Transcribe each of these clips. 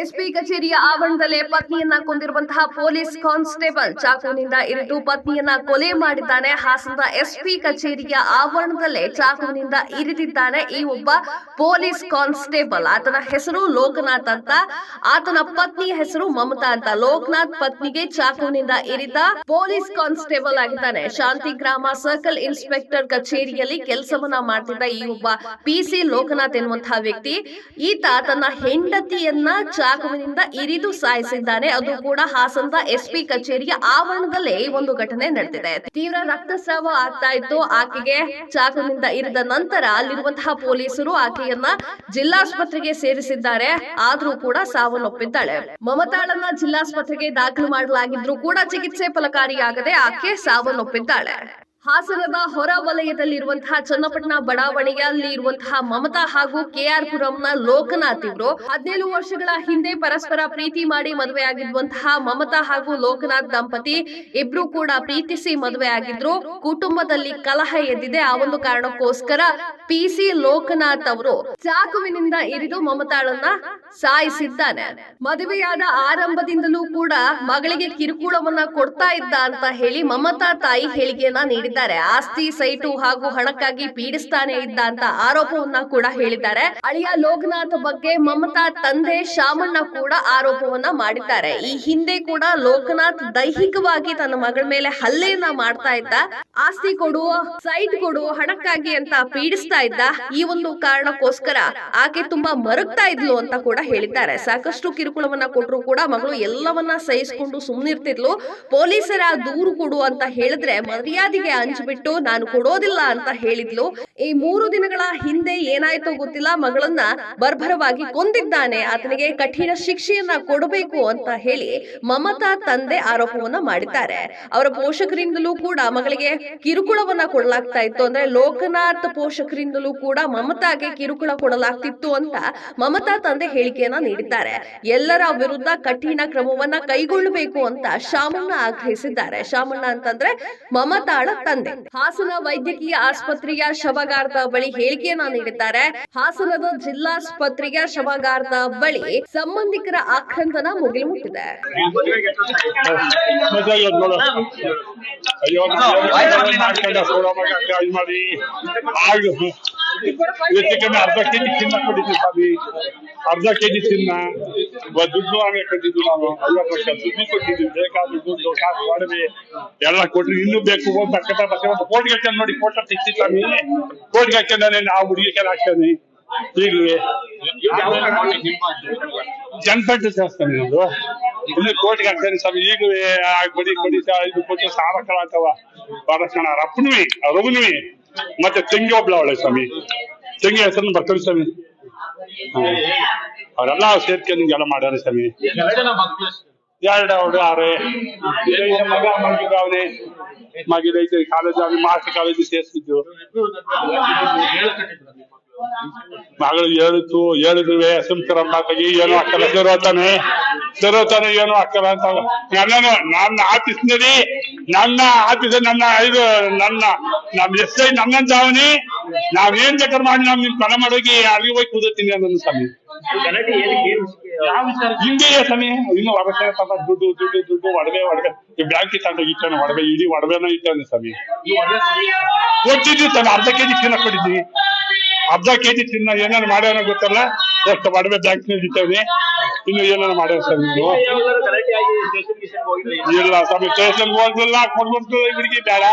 SP ಕಚೇರಿಯ ಆವರಣದಲ್ಲೇ ಪತ್ನಿಯನ್ನ ಕೊಂದಿರುವಂತಹ police constable ಚಾಕುವಿನಿಂದ ಇರಿದು ಪತ್ನಿಯನ್ನ ಕೊಲೆ ಮಾಡಿದ್ದಾನೆ. ಹಾಸನದ ಎಸ್ಪಿ ಕಚೇರಿಯ ಆವರಣದಲ್ಲೇ ಚಾಕುವಿನಿಂದ ಇರಿದಿದ್ದಾನೆ ಈ ಒಬ್ಬ ಪೊಲೀಸ್ ಕಾನ್ಸ್ಟೇಬಲ್. ಆತನ ಹೆಸರು ಲೋಕನಾಥ್ ಅಂತ. ಆತನ ಪತ್ನಿಯ ಹೆಸರು ಮಮತಾ ಅಂತ. ಲೋಕನಾಥ್ ಪತ್ನಿಗೆ ಚಾಕುವಿನಿಂದ ಇರಿದ ಪೊಲೀಸ್ ಕಾನ್ಸ್ಟೇಬಲ್ ಆಗಿದ್ದಾನೆ. ಶಾಂತಿ ಗ್ರಾಮ ಸರ್ಕಲ್ ಇನ್ಸ್ಪೆಕ್ಟರ್ ಕಚೇರಿಯಲ್ಲಿ ಕೆಲಸವನ್ನ ಮಾಡ್ತಿದ್ದ ಈ ಒಬ್ಬ ಪಿಸಿ ಲೋಕನಾಥ್ ಎನ್ನುವಂತಹ ವ್ಯಕ್ತಿ. ಈತ ತನ್ನ ಹೆಂಡತಿಯನ್ನ ಚಾಕುವಿನಿಂದ ಇರಿದು ಸಾಯಿಸಿದ್ದಾನೆ ಅದು ಕೂಡ ಹಾಸನದ ಎಸ್ಪಿ ಕಚೇರಿಯ ಆವರಣದಲ್ಲೇ ಈ ಒಂದು ಘಟನೆ ನಡೆದಿದೆ. ತೀವ್ರ ರಕ್ತಸ್ರಾವ ಆಗ್ತಾ ಇತ್ತು ಆಕೆಗೆ ಚಾಕುವಿನಿಂದ ಇರಿದ ನಂತರ ಅಲ್ಲಿರುವಂತಹ ಪೊಲೀಸರು ಆಕೆಯನ್ನ ಜಿಲ್ಲಾಸ್ಪತ್ರೆಗೆ ಸೇರಿಸಿದ್ದಾರೆ. ಆದ್ರೂ ಕೂಡ ಸಾವನ್ನಪ್ಪಿದ್ದಾಳೆ. ಮಮತಾಳನ್ನ ಜಿಲ್ಲಾಸ್ಪತ್ರೆಗೆ ದಾಖಲು ಮಾಡಲಾಗಿದ್ರು ಕೂಡ ಚಿಕಿತ್ಸೆ ಫಲಕಾರಿಯಾಗದೆ ಆಕೆ ಸಾವನ್ನಪ್ಪಿದ್ದಾಳೆ. ಹಾಸನದ ಹೊರ ವಲಯದಲ್ಲಿರುವಂತಹ ಚನ್ನಪಟ್ಟಣ ಬಡಾವಣೆಯಲ್ಲಿ ಇರುವಂತಹ ಮಮತಾ ಹಾಗೂ ಕೆಆರ್ ಪುರಂನ ಲೋಕನಾಥ್ ಇವರು ಹದಿನೇಳು ವರ್ಷಗಳ ಹಿಂದೆ ಪರಸ್ಪರ ಪ್ರೀತಿ ಮಾಡಿ ಮದುವೆಯಾಗಿರುವಂತಹ ಮಮತಾ ಹಾಗೂ ಲೋಕನಾಥ್ ದಂಪತಿ ಇಬ್ರು ಕೂಡ ಪ್ರೀತಿಸಿ ಮದುವೆಯಾಗಿದ್ರು. ಕುಟುಂಬದಲ್ಲಿ ಕಲಹ ಎದ್ದಿದೆ. ಆ ಒಂದು ಕಾರಣಕ್ಕೋಸ್ಕರ ಪಿಸಿ ಲೋಕನಾಥ್ ಅವರು ಚಾಕುವಿನಿಂದ ಇರಿದು ಮಮತಾಳನ್ನ ಸಾಯಿಸಿದ್ದಾನೆ. ಮದುವೆಯಾದ ಆರಂಭದಿಂದಲೂ ಕೂಡ ಮಗಳಿಗೆ ಕಿರುಕುಳವನ್ನ ಕೊಡ್ತಾ ಇದ್ದ ಅಂತ ಹೇಳಿ ಮಮತಾ ತಾಯಿ ಹೇಳಿಕೆಯನ್ನ ನೀಡಿದ್ದಾರೆ. ಆಸ್ತಿ ಸೈಟು ಹಾಗೂ ಹಣಕ್ಕಾಗಿ ಪೀಡಿಸ್ತಾನೆ ಇದ್ದ ಅಂತ ಆರೋಪವನ್ನ ಕೂಡ ಹೇಳಿದ್ದಾರೆ. ಅಳಿಯ ಲೋಕನಾಥ್ ಬಗ್ಗೆ ಮಮತಾ ತಂದೆ ಶಾಮಣ್ಣ ಕೂಡ ಆರೋಪವನ್ನ ಮಾಡಿದ್ದಾರೆ. ಈ ಹಿಂದೆ ಕೂಡ ಲೋಕನಾಥ್ ದೈಹಿಕವಾಗಿ ತನ್ನ ಮಗಳ ಮೇಲೆ ಹಲ್ಲೆಯನ್ನ ಮಾಡ್ತಾ ಇದ್ದ. ಆಸ್ತಿ ಕೊಡು ಸೈಟ್ ಕೊಡು ಹಣಕ್ಕಾಗಿ ಅಂತ ಪೀಡಿಸ್ತಾ ಇದ್ದ ಈ ಒಂದು ಕಾರಣಕ್ಕೋಸ್ಕರ ಆಕೆ ತುಂಬಾ ಮರುಗ್ತಾ ಇದ್ಲು ಅಂತ ಕೂಡ ಹೇಳಿದ್ದಾರೆ. ಸಾಕಷ್ಟು ಕಿರುಕುಳವನ್ನ ಕೊಟ್ಟರು ಕೂಡ ಮಗಳು ಎಲ್ಲವನ್ನ ಸಹಿಸಿಕೊಂಡು ಸುಮ್ನಿರ್ತಿದ್ಲು. ಪೊಲೀಸರ ದೂರು ಕೊಡು ಅಂತ ಹೇಳಿದ್ರೆ ಮರ್ಯಾದೆಗೆ ಅಂಜ್ಬಿಟ್ಟು ನಾನು ಕೊಡೋದಿಲ್ಲ ಅಂತ ಹೇಳಿದ್ಲು. ಈ ಮೂರು ದಿನಗಳ ಹಿಂದೆ ಏನಾಯ್ತೋ ಗೊತ್ತಿಲ್ಲ. ಮಗಳನ್ನ ಬರ್ಬರವಾಗಿ ಕೊಂದಿದ್ದಾನೆ. ಆತನಿಗೆ ಕಠಿಣ ಶಿಕ್ಷೆಯನ್ನ ಕೊಡಬೇಕು ಅಂತ ಹೇಳಿ ಮಮತಾ ತಂದೆ ಆರೋಪವನ್ನ ಮಾಡಿದ್ದಾರೆ. ಅವರ ಪೋಷಕರಿಂದಲೂ ಕೂಡ ಮಗಳಿಗೆ ಕಿರುಕುಳವನ್ನ ಕೊಡಲಾಗ್ತಾ ಇತ್ತು ಅಂದ್ರೆ ಲೋಕನಾಥ್ ಪೋಷಕರಿಂದಲೂ ಕೂಡ ಮಮತಾಗೆ ಕಿರುಕುಳ ಕೊಡಲಾಗ್ತಿತ್ತು ಅಂತ ಮಮತಾ ತಂದೆ ಹೇಳಿಕೆಯನ್ನ ನೀಡಿದ್ದಾರೆ. ಎಲ್ಲರ ವಿರುದ್ಧ ಕಠಿಣ ಕ್ರಮವನ್ನ ಕೈಗೊಳ್ಳಬೇಕು ಅಂತ ಶಾಮಣ್ಣ ಆಗ್ರಹಿಸಿದ್ದಾರೆ. ಶಾಮಣ್ಣ ಅಂತಂದ್ರೆ ಮಮತಾಳ ತಂದೆ ಹಾಸನ ವೈದ್ಯಕೀಯ ಆಸ್ಪತ್ರೆಯ ಶವಗಾರದ ಬಳಿ ಹೇಳಿಕೆಯನ್ನ ನೀಡಿದ್ದಾರೆ ಹಾಸನದ ಜಿಲ್ಲಾಸ್ಪತ್ರೆಯ ಶವಗಾರದ ಬಳಿ ಸಂಬಂಧಿಕರ ಆಕ್ರಂದನ ಮುಗಿಲು ಮುಟ್ಟಿದೆ ಹೆಚ್ಚು ಕಮ್ಮಿ ಅರ್ಧ ಕೆಜಿ ಚಿನ್ನ ಕೊಟ್ಟಿದ್ವಿ ಸ್ವಾಮಿ ಅರ್ಧ ಕೆಜಿ ಚಿನ್ನ ಒಂದ್ ದುಡ್ಡು ಆಮೇಲೆ ಕೊಟ್ಟಿದ್ದು ನಾವು ಐವತ್ತು ಲಕ್ಷ ದುಡ್ಡು ಕೊಟ್ಟಿದ್ವಿ ಬೇಕಾದ ದುಡ್ಡು ಕಾಸು ಒಡವೆ ಎಲ್ಲ ಕೊಟ್ರಿ ಇನ್ನೂ ಬೇಕು ಹೋಗಿ ಬರ್ಕತ್ತ ಬರ್ತೀವಿ ಒಂದು ಕೋಟಿಗೆ ಹಾಕ್ಕೊಂಡು ನೋಡಿ ಫೋಟೋ ತೆಗ್ಸಿ ಸ್ವಾಮಿ ಕೋಟಿಗೆ ಹಾಕ್ಕೊಂಡಾನೆ ನಾವು ಹುಡುಗಿಗೆ ಹಾಕ್ತಾನೆ ಈಗಲೂ ಜನಪಟ್ಟ ದೇವಸ್ಥಾನ ಇದು ಇಲ್ಲಿ ಕೋಟಿಗೆ ಹಾಕ್ತಾನೆ ಸ್ವಾಮಿ ಈಗಲೂ ಕೊಡಿ ಕೊಡಿ ಸಾ- ಇದು ಕೊಟ್ಟು ಸಾಲ ಕಳಾತವ ಬರಸಣ ಅಪ್ಪನುವಿ ರಘುನುವಿ ಮತ್ತೆ ತಂಗಿ ಒಬ್ಳ ಅವಳೆ ಸ್ವಾಮಿ. ತಂಗಿ ಹೆಸರನ್ನು ಬರ್ತಾರೆ ಸ್ವಾಮಿ. ಅವರೆಲ್ಲಾ ಸೇರ್ಕೊಂಡು ಹಿಂಗೆಲ್ಲ ಮಾಡ್ಯಾರ ಸ್ವಾಮಿ. ಎರಡು ಆರೇ. ಆರೆ ಮಗ ಮಗಿದ ಅವನೇ ಕಾಲೇಜ್ ಆಗಿ ಮಾಸ್ಟರ್ ಕಾಲೇಜ್ ಸೇರ್ಸಿದ್ದು. ಮಗಳು ಹೇಳಿತು ಹೇಳಿದ್ವಿ ಸುಮ್ಕರ ಮಾತಾಗಿ, ಏನು ಹಾಕಲ್ಲ ಸರೋತಾನೆ ಸರೋತಾನೆ ಏನು ಹಾಕಲ್ಲ ಅಂತ ನನ್ನನು ನನ್ನ ಆಫೀಸ್ನಲ್ಲಿ ನನ್ನ ಆಫೀಸ್ ನನ್ನ ಇದು ನನ್ನ ನಮ್ ಎಸ್ ಐ ನನ್ನಂತ ಅವನಿ ನಾವೇನ್ ಬೇಕಾದ್ರೆ ಮಾಡಿ ನಾವ್ ನಿಮ್ ಪಣ ಮಾಡೋಗಿ ಅಲ್ಲಿಗೆ ಹೋಗಿ ಕೂದತೀನಿ ಅನ್ನೋದು ಸ್ವಾಮಿ. ಹಿಂಗೆ ಸ್ವಾಮಿ ಇನ್ನು ಹೊರಗೆ ದುಡ್ಡು ದುಡ್ಡು ದುಡ್ಡು ಒಡವೆ ಒಡವೆ. ಈ ಬ್ಯಾಂಕ್ ತಂಡ ಇಟ್ಟಾನೆ ಒಡವೆ ಇಡೀ ಒಡವೆನೋ ಇಟ್ಟಾನೆ ಸ್ವಾಮಿ. ಕೊಟ್ಟಿದ್ವಿ ಸ್ವಾಮಿ. ಅರ್ಧ ಕೆಜಿ ಚಿನ್ನ ಕೊಟ್ಟಿದ್ವಿ ಅರ್ಧ ಕೆಜಿ ತಿನ್ನ ಏನಾರು ಮಾಡ್ಯಾನ ಗೊತ್ತಲ್ಲ? ಎಷ್ಟು ಒಡವೆ ಬ್ಯಾಂಕ್ನಲ್ಲಿ ಇಟ್ಟವ್ನಿ ಇನ್ನು ಏನಾರು ಮಾಡ್ಯಾರ ಸರ್ ನೀವು? ಇಲ್ಲ ಸ್ವಾಮಿ ಸ್ಟೇಷನ್ ಹೋಗಿಲ್ಲ ಕೊಡ್ಬಿಡ್ತು ಹುಡುಗಿ ಬೇಡ.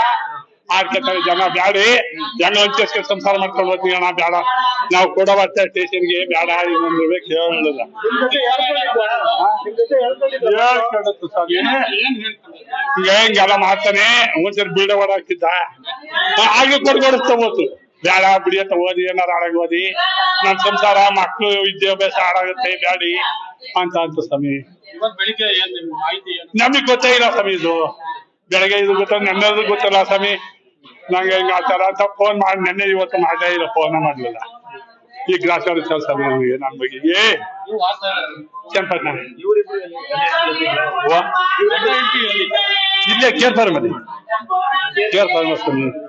ಆಡ್ಕೊತಾರೆ ಜನ ಬ್ಯಾಡಿ. ಜನ ಹಂಚಿಸ್ಕೆ ಸಂಸಾರ ಮಾಡ್ಕೊಂಡು ಹೋಗ್ತೀವಿ ಅಣ್ಣ? ಬೇಡ. ನಾವು ಕೊಡೋ ಬರ್ತೇವೆ ಸ್ಟೇಷನ್ಗೆ ಬೇಡ. ಇನ್ನೊಂದು ಕೇಳಿಲ್ಲ ಹೇಳ್ಕೊಡತ್ತು ಸ್ವಾಮಿ ಈಗ ಹಿಂಗೆಲ್ಲ ಮಾಡ್ತಾನೆ ಒಂದ್ಸರಿ ಬೀಡ ಹೊಡಾಕ್ತಿದ್ದ ಹಾಗೆ ಕೊಡ್ಗೊಡಿಸ್ತಾ ಹೋತು ಬೇಡ ಅಂತ ಓದಿ ಏನಾರ ಹಾಳಾಗಿ ಓದಿ. ನಮ್ ಸಂಸಾರ ಮಕ್ಳು ವಿದ್ಯಾಭ್ಯಾಸ ಹಾಳಾಗುತ್ತೆ ಬ್ಯಾಡಿ ಅಂತ ಅಂತ ಸ್ವಾಮಿ. ಬೆಳಿಗ್ಗೆ ನಮಗ್ ಗೊತ್ತೇ ಇಲ್ಲ ಸ್ವಾಮಿ ಇದು. ಬೆಳಗ್ಗೆ ಇದು ಗೊತ್ತ ನೆನ್ನೆದು ಗೊತ್ತಿಲ್ಲ ಸ್ವಾಮಿ. ನಂಗೆ ಹಿಂಗ ಆತರ ಅಂತ ಫೋನ್ ಮಾಡಿ ನೆನ್ನೆ ಇವತ್ತು ಮಾಡಲೇ ಇಲ್ಲ ಫೋನ್ ಮಾಡ್ಲಿಲ್ಲ. ಈ ಗ್ಲಾಸ್ ಸರ್ ಸ್ವಾಮಿ ನಮಗೆ ನನ್ ಬಗ್ಗೆ. ಏ! ಕೆಂಪಣ್ಣ ಎಲ್ಲಿ? ಇಲ್ಲೇ ಕೇಳ್ತಾರೆ ಮನೆ ಕೇಳ್ತಾರೆ ಸ್ವಾಮಿ.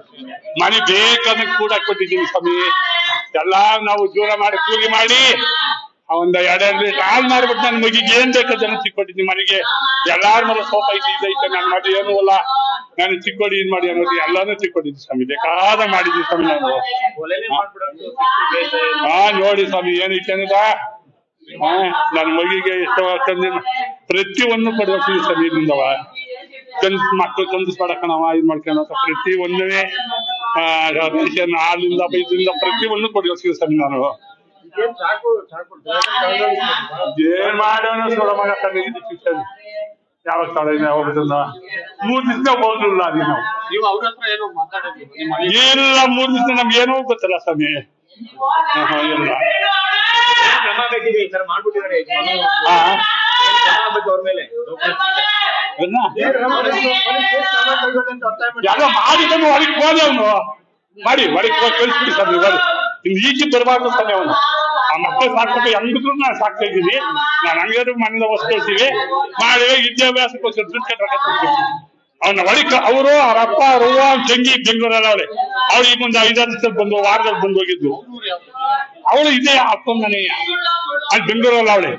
ಮನೆ ಬೇಕಂದ್ರೆ ಕೂಡ ಕೊಟ್ಟಿದ್ದೀನಿ ಸ್ವಾಮಿ. ಎಲ್ಲ ನಾವು ಜೋರ ಮಾಡಿ ಕೂಲಿ ಮಾಡಿ. ಒಂದ್ ಎರಡೆರಡು ಲೀಟರ್ ಹಾಲ್ ಮಾರ್ಬಿಟ್ಟು ನನ್ನ ಮಗಿಗೆ ಏನ್ ಬೇಕಾದ ಜನ ಸಿಕ್ಕೊಟ್ಟಿದ್ದೀನಿ ಮನೆಗೆ. ಎಲ್ಲಾರ ಮನೆ ಸೋಪ ಐತಿ ಇದೈತೆ ನನ್ನ ಮಗ ಏನೂ ಅಲ್ಲ. ನಾನು ಚಿಕ್ಕೋಡಿ ಇದ್ ಮಾಡಿ ಅನ್ನೋದು ಎಲ್ಲಾನು ಚಿಕ್ಕೊಟ್ಟಿದ್ದೆ ಸ್ವಾಮಿ. ಬೇಕಾದ ಮಾಡಿದ್ವಿ ಸ್ವಾಮಿ ನಾನು. ಹಾ ನೋಡಿ ಸ್ವಾಮಿ ಏನೈತೆ ಅನ್ನೋದ ಹಾ ನನ್ನ ಮಗಿಗೆ ಎಷ್ಟೋ ತಂದಿನ ಪ್ರತಿಯೊಂದು ಕೊಡ್ಬೇಕು ಸ್ವಾಮಿ ಇಲ್ಲಿಂದವ. ಕನ್ಸ್ ಮಕ್ಕಳು ಕನ್ಸ್ಬೇಡ ಕಣವ ಇದ್ ಮಾಡ್ಕೊಂಡ್ ಪ್ರತಿ ಒಂದನೇ ರೇಷನ್ ಹಾಲಿಂದ ಬೈದಿಂದ ಪ್ರತಿ ಒಂದು ಸರ್ ನಾನು. ಏನ್ ಮಾಡೋಣ ಸೊಳ ಮಗ ಶಿಕ್ಷಣ. ಯಾವಾಗ ಸ್ಥಳ. ಮೂರ್ ದಿವಸ ಹೋಗಿಲ್ಲ ಅದು ನಾವು. ಇಲ್ಲ ಮೂರ್ ದಿವಸ ನಮ್ಗೆ ಏನೂ ಗೊತ್ತಿಲ್ಲ ಸ್ವಾಮಿ. ಇಲ್ಲ ಮಾಡ್ಬಿಟ್ಟಿದ್ದಾರೆ ಅವ್ರ ಯಾರೋ ಮಾಡಿದನು ಹೊರಗೆ ಹೋದೆ ಅವನು. ಮಾಡಿ ಕಳಿಸ್ಬಿಡಿ ಸರ್, ನೀವು ಈಚೆ ಬರಬಾರ್ದು ಸ್ವಾಮಿ ಅವನು. ಆ ಮಕ್ಕಳು ಸಾಕ್ಬೇಕು ಹೆಂಗಿದ್ರು ನಾನು ಸಾಕ್ತಾ ಇದ್ದೀನಿ. ನಾನು ಹಂಗಾದ್ರು ಮನೆಯಿಂದ ವಸ್ತು ಕೊಡ್ತೀವಿ ಮಾಡಿ ವಿದ್ಯಾಭ್ಯಾಸಕ್ಕೋಸ್ಕರ ದುಡ್ಡು ಕಟ್ಟಕ್ಕೆ ಅವನ ಒಳಗೆ ಅವರು, ಅವ್ರ ಅಪ್ಪ ಅವ್ರವ್ವ ತಂಗಿ ಬೆಂಗಳೂರಲ್ಲಿ ಅವಳೆ ಅವಳು ಈಗ ಒಂದು ಐದಾರು ದಿವಸ ಬಂದು, ವಾರದಲ್ಲಿ ಬಂದು ಹೋಗಿದ್ದು ಅವಳು ಇದೆ ಅಪ್ಪ ಮನೆಯ ಅಲ್ಲಿ ಬೆಂಗಳೂರಲ್ಲಿ ಅವಳೆ.